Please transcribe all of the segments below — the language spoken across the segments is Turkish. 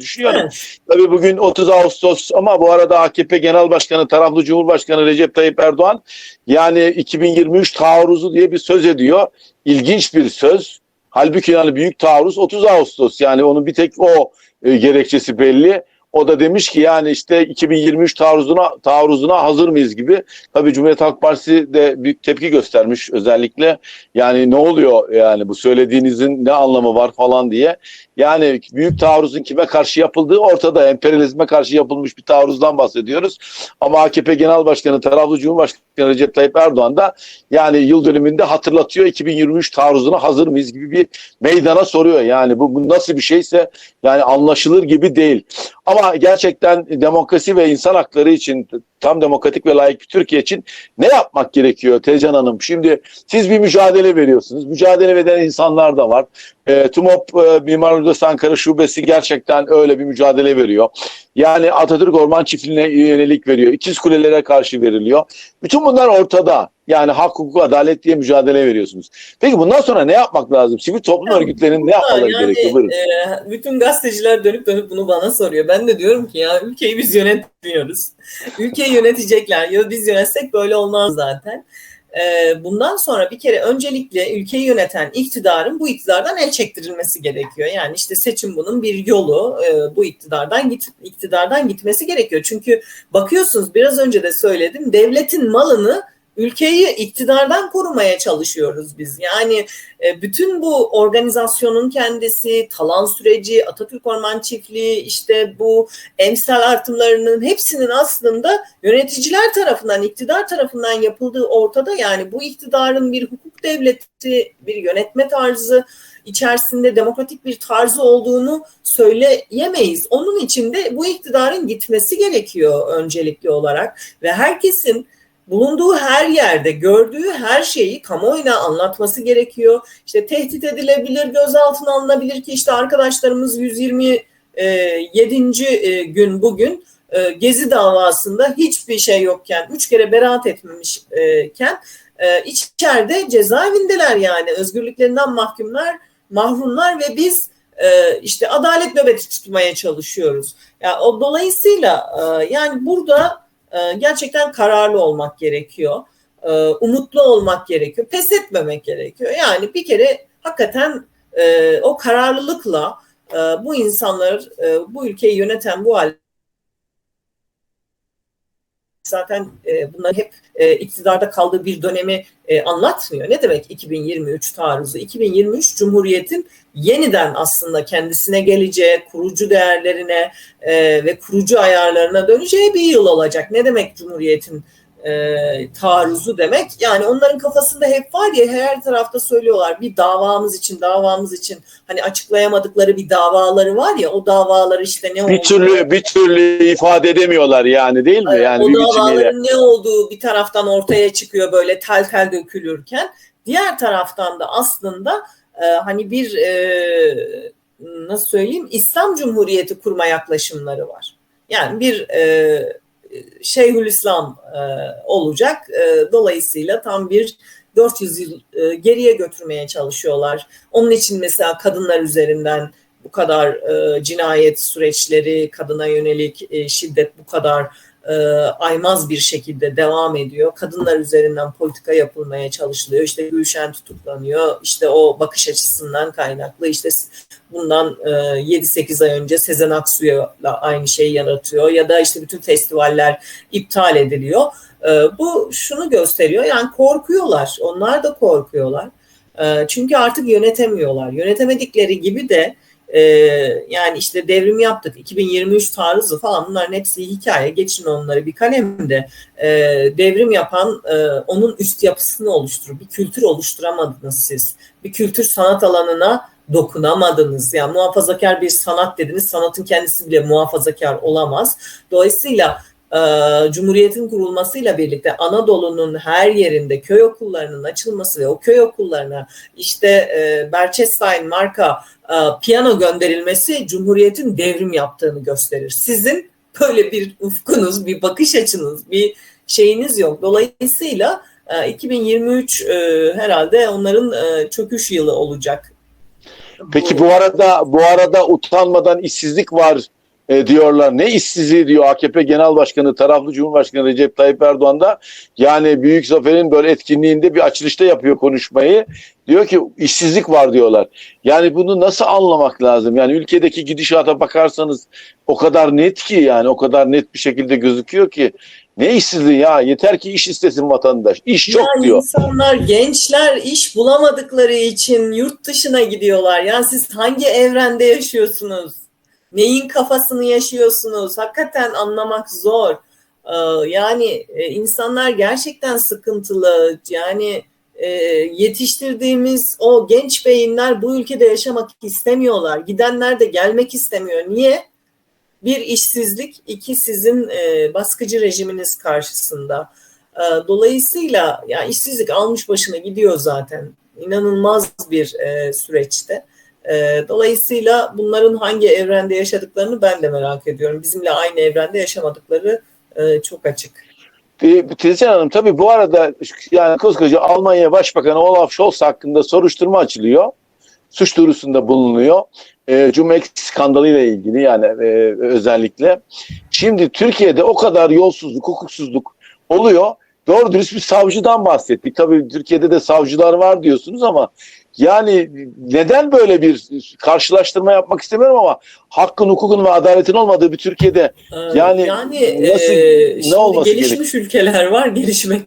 düşünüyorum. Tabii bugün 30 Ağustos ama bu arada AKP Genel Başkanı, taraflı Cumhurbaşkanı Recep Tayyip Erdoğan yani 2023 taarruzu diye bir söz ediyor. İlginç bir söz. Halbuki yani büyük taarruz 30 Ağustos yani onun bir tek o e, gerekçesi belli. O da demiş ki yani işte 2023 taarruzuna taarruzuna hazır mıyız gibi. Tabii Cumhuriyet Halk Partisi de büyük tepki göstermiş özellikle. Yani ne oluyor yani bu söylediğinizin ne anlamı var falan diye. Yani büyük taarruzun kime karşı yapıldığı ortada. Emperyalizme karşı yapılmış bir taarruzdan bahsediyoruz. Ama AKP Genel Başkanı, taraflı Cumhurbaşkanı Recep Tayyip Erdoğan da yani yıl dönümünde hatırlatıyor 2023 taarruzuna hazır mıyız gibi bir meydana soruyor. Yani bu, bu nasıl bir şeyse yani anlaşılır gibi değil. Ama gerçekten demokrasi ve insan hakları için tam demokratik ve layık bir Türkiye için ne yapmak gerekiyor Tezcan Hanım? Şimdi siz bir mücadele veriyorsunuz. Mücadele veren insanlar da var. E, TUMOP e, Mimar Odası Ankara Şubesi gerçekten öyle bir mücadele veriyor. Yani Atatürk Orman Çiftliği'ne yönelik veriyor. İkiz kulelere karşı veriliyor. Bütün bunlar ortada. Yani hak, hukuk, adalet diye mücadele veriyorsunuz. Peki bundan sonra ne yapmak lazım? Sivil toplum Ya örgütlerinin ne yapmaları yani, gerekiyor? Buyurun. e, bütün gazeteciler dönüp dönüp bunu bana soruyor. Ben de diyorum ki ya ülkeyi biz yönetmiyoruz. Ülkeyi yönetecekler. Ya biz yönetsek böyle olmaz zaten. E, bundan sonra bir kere öncelikle ülkeyi yöneten iktidarın bu iktidardan el çektirilmesi gerekiyor. Yani işte seçim bunun bir yolu. E, bu iktidardan git iktidardan gitmesi gerekiyor. Çünkü bakıyorsunuz biraz önce de söyledim. Devletin malını ülkeyi iktidardan korumaya çalışıyoruz biz. Yani e, bütün bu organizasyonun kendisi, talan süreci, Atatürk Orman Çiftliği, işte bu emsal artımlarının hepsinin aslında yöneticiler tarafından, iktidar tarafından yapıldığı ortada. Yani bu iktidarın bir hukuk devleti, bir yönetme tarzı içerisinde demokratik bir tarzı olduğunu söyleyemeyiz. Onun için de bu iktidarın gitmesi gerekiyor öncelikli olarak ve herkesin bulunduğu her yerde gördüğü her şeyi kamuoyuna anlatması gerekiyor. İşte tehdit edilebilir, gözaltına alınabilir ki işte arkadaşlarımız 127. e, gün bugün e, Gezi davasında hiçbir şey yokken, üç kere beraat etmemişken e, içeride cezaevindeler yani özgürlüklerinden mahkumlar, mahrumlar ve biz e, işte adalet nöbeti tutmaya çalışıyoruz. Yani o dolayısıyla e, yani burada e, gerçekten kararlı olmak gerekiyor. E, umutlu olmak gerekiyor. Pes etmemek gerekiyor. Yani bir kere hakikaten e, o kararlılıkla bu insanlar, bu ülkeyi yöneten bu hal zaten e, bunlar hep iktidarda kaldığı bir dönemi anlatmıyor. Ne demek 2023 taarruzu? 2023 Cumhuriyet'in yeniden aslında kendisine geleceği, kurucu değerlerine ve kurucu ayarlarına döneceği bir yıl olacak. Ne demek Cumhuriyet'in e, taarruzu demek. Yani onların kafasında hep var ya her tarafta söylüyorlar bir davamız için davamız için hani açıklayamadıkları bir davaları var ya o davalar işte ne bir türlü bir türlü ifade edemiyorlar yani değil mi? Yani o bir davaların ne olduğu bir taraftan ortaya çıkıyor böyle tel tel dökülürken diğer taraftan da aslında e, hani bir e, nasıl söyleyeyim İslam Cumhuriyeti kurma yaklaşımları var. Yani bir e, Şeyhülislam e, olacak. E, dolayısıyla tam bir 400 yıl e, geriye götürmeye çalışıyorlar. Onun için mesela kadınlar üzerinden bu kadar e, cinayet süreçleri, kadına yönelik şiddet bu kadar e, aymaz bir şekilde devam ediyor. Kadınlar üzerinden politika yapılmaya çalışılıyor. İşte Gülşen tutuklanıyor. İşte o bakış açısından kaynaklı. İşte bundan e, 7-8 ay önce Sezen Aksu'yla aynı şeyi yaratıyor. Ya da işte bütün festivaller iptal ediliyor. E, bu şunu gösteriyor. Yani korkuyorlar. Onlar da korkuyorlar. E, çünkü artık yönetemiyorlar. Yönetemedikleri gibi de ee, yani işte devrim yaptık 2023 taarruzu falan bunların hepsi hikaye. Geçin onları bir kalemde. Ee, devrim yapan e, onun üst yapısını oluşturur bir kültür oluşturamadınız siz. Bir kültür sanat alanına dokunamadınız. Yani muhafazakar bir sanat dediniz sanatın kendisi bile muhafazakar olamaz. Dolayısıyla e, Cumhuriyet'in kurulmasıyla birlikte Anadolu'nun her yerinde köy okullarının açılması ve o köy okullarına işte e, Berchestein marka e, piyano gönderilmesi Cumhuriyet'in devrim yaptığını gösterir. Sizin böyle bir ufkunuz, bir bakış açınız, bir şeyiniz yok. Dolayısıyla 2023 herhalde onların çöküş yılı olacak Peki bu arada bu arada utanmadan işsizlik var e, diyorlar. Ne işsizliği diyor AKP Genel Başkanı, taraflı Cumhurbaşkanı Recep Tayyip Erdoğan da. Yani Büyük Zafer'in böyle etkinliğinde bir açılışta yapıyor konuşmayı. Diyor ki işsizlik var diyorlar. Yani bunu nasıl anlamak lazım? Yani ülkedeki gidişata bakarsanız o kadar net ki yani o kadar net bir şekilde gözüküyor ki ne işsizliği ya yeter ki iş istesin vatandaş. İş çok yani diyor. insanlar, gençler iş bulamadıkları için yurt dışına gidiyorlar. Ya siz hangi evrende yaşıyorsunuz? Neyin kafasını yaşıyorsunuz? Hakikaten anlamak zor. Ee, Yani e, insanlar gerçekten sıkıntılı. Yani e, yetiştirdiğimiz o genç beyinler bu ülkede yaşamak istemiyorlar. Gidenler de gelmek istemiyor. Niye? Bir işsizlik, iki sizin e, baskıcı rejiminiz karşısında. E, Dolayısıyla ya işsizlik almış başına gidiyor zaten. İnanılmaz bir süreçte. E, dolayısıyla bunların hangi evrende yaşadıklarını ben de merak ediyorum. Bizimle aynı evrende yaşamadıkları e, çok açık. Bir Tezcan Hanım tabii bu arada yani koskoca Almanya Başbakanı Olaf Scholz hakkında soruşturma açılıyor. Suç duyurusunda bulunuyor. E, Cumex skandalıyla ilgili yani e, özellikle. Şimdi Türkiye'de o kadar yolsuzluk, hukuksuzluk oluyor. Doğru dürüst bir savcıdan bahsettik. Tabii Türkiye'de de savcılar var diyorsunuz ama yani neden böyle bir karşılaştırma yapmak istemiyorum ama hakkın, hukukun ve adaletin olmadığı bir Türkiye'de Yani yani nasıl- e, ne olması gelişmiş ülkeler var, gelişmek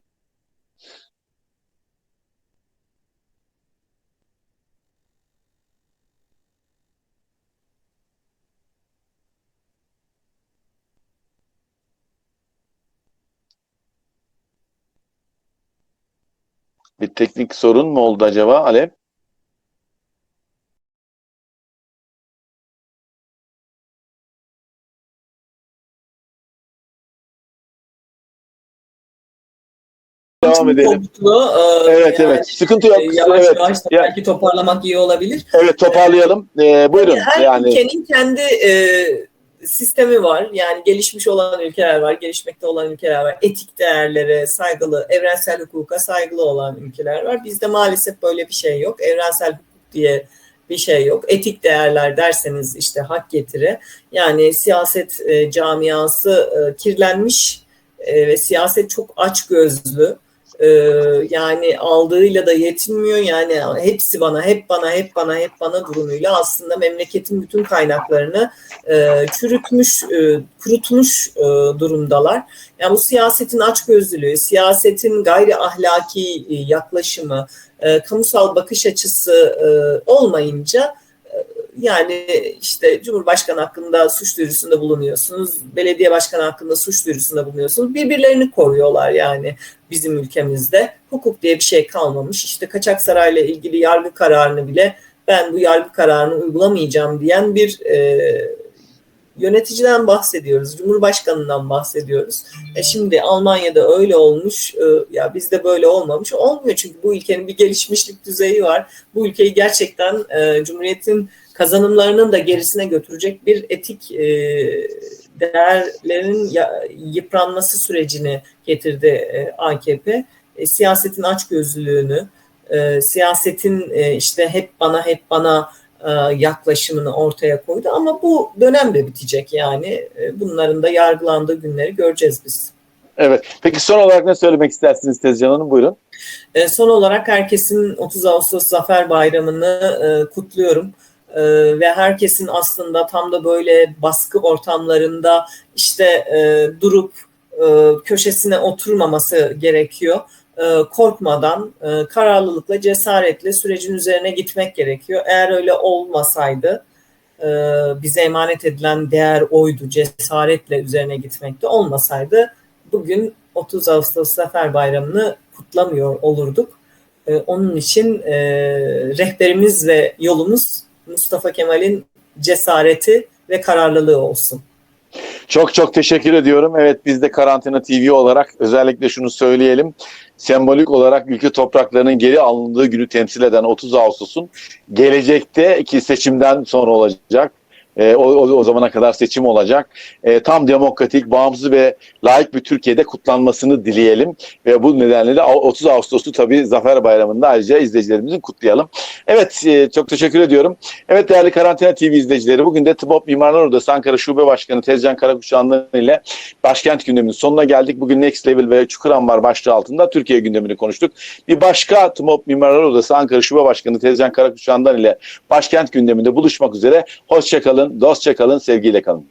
bir teknik sorun mu oldu acaba Alev? Devam edelim. Toplu, e, Evet yani, evet. Sıkıntı yok. e, Yavaş evet. yavaş Ya- belki toparlamak iyi olabilir. Evet toparlayalım. Ee, buyurun. Her yani ülkenin kendi e, sistemi var. Yani gelişmiş olan ülkeler var, gelişmekte olan ülkeler var. Etik değerlere saygılı, evrensel hukuka saygılı olan ülkeler var. Bizde maalesef böyle bir şey yok. Evrensel hukuk diye bir şey yok. Etik değerler derseniz işte hak getire. Yani siyaset e, camiası e, kirlenmiş e, ve siyaset çok aç gözlü. Ee, yani aldığıyla da yetinmiyor yani hepsi bana hep bana hep bana hep bana durumuyla aslında memleketin bütün kaynaklarını e, çürütmüş e, kurutmuş e, durumdalar. Yani bu siyasetin açgözlülüğü, siyasetin gayri ahlaki e, yaklaşımı, e, kamusal bakış açısı e, olmayınca yani işte Cumhurbaşkanı hakkında suç duyurusunda bulunuyorsunuz, belediye başkanı hakkında suç duyurusunda bulunuyorsunuz. Birbirlerini koruyorlar yani bizim ülkemizde. Hukuk diye bir şey kalmamış. İşte kaçak sarayla ilgili yargı kararını bile ben bu yargı kararını uygulamayacağım diyen bir e, yöneticiden bahsediyoruz. Cumhurbaşkanından bahsediyoruz. E şimdi Almanya'da öyle olmuş. e, ya bizde böyle olmamış. Olmuyor çünkü bu ülkenin bir gelişmişlik düzeyi var. Bu ülkeyi gerçekten e, Cumhuriyet'in kazanımlarının da gerisine götürecek bir etik e, değerlerin yıpranması sürecini getirdi e, AKP. E, siyasetin açgözlülüğünü, e, siyasetin e, işte hep bana hep bana e, yaklaşımını ortaya koydu ama bu dönem de bitecek yani. E, bunların da yargılandığı günleri göreceğiz biz. evet. Peki son olarak ne söylemek istersiniz Tezcan Hanım? Buyurun. E, son olarak herkesin 30 Ağustos Zafer Bayramı'nı e, kutluyorum. E, ve herkesin aslında tam da böyle baskı ortamlarında işte e, durup e, köşesine oturmaması gerekiyor. E, korkmadan, e, kararlılıkla, cesaretle sürecin üzerine gitmek gerekiyor. Eğer öyle olmasaydı e, bize emanet edilen değer oydu, cesaretle üzerine gitmekte olmasaydı bugün 30 Ağustos Zafer Bayramı'nı kutlamıyor olurduk. E, onun için e, rehberimiz ve yolumuz Mustafa Kemal'in cesareti ve kararlılığı olsun. Çok çok teşekkür ediyorum. Evet biz de Karantina TV olarak özellikle şunu söyleyelim. Sembolik olarak ülke topraklarının geri alındığı günü temsil eden 30 Ağustos'un gelecekteki seçimden sonra olacak E, o, o, o zamana kadar seçim olacak. E, tam demokratik, bağımsız ve layık bir Türkiye'de kutlanmasını dileyelim. Ve bu nedenle de 30 Ağustos'u tabii Zafer Bayramı'nda ayrıca izleyicilerimizin kutlayalım. Evet e, çok teşekkür ediyorum. Evet değerli Karantina TV izleyicileri bugün de Tıbop Mimarlar Odası Ankara Şube Başkanı Tezcan Karakuşanlı ile başkent gündeminin sonuna geldik. Bugün Next Level ve Çukurambar başlığı altında Türkiye gündemini konuştuk. Bir başka Tıbop Mimarlar Odası Ankara Şube Başkanı Tezcan Karakuşanlı ile başkent gündeminde buluşmak üzere. Hoşçakalın, dostça kalın, sevgiyle kalın.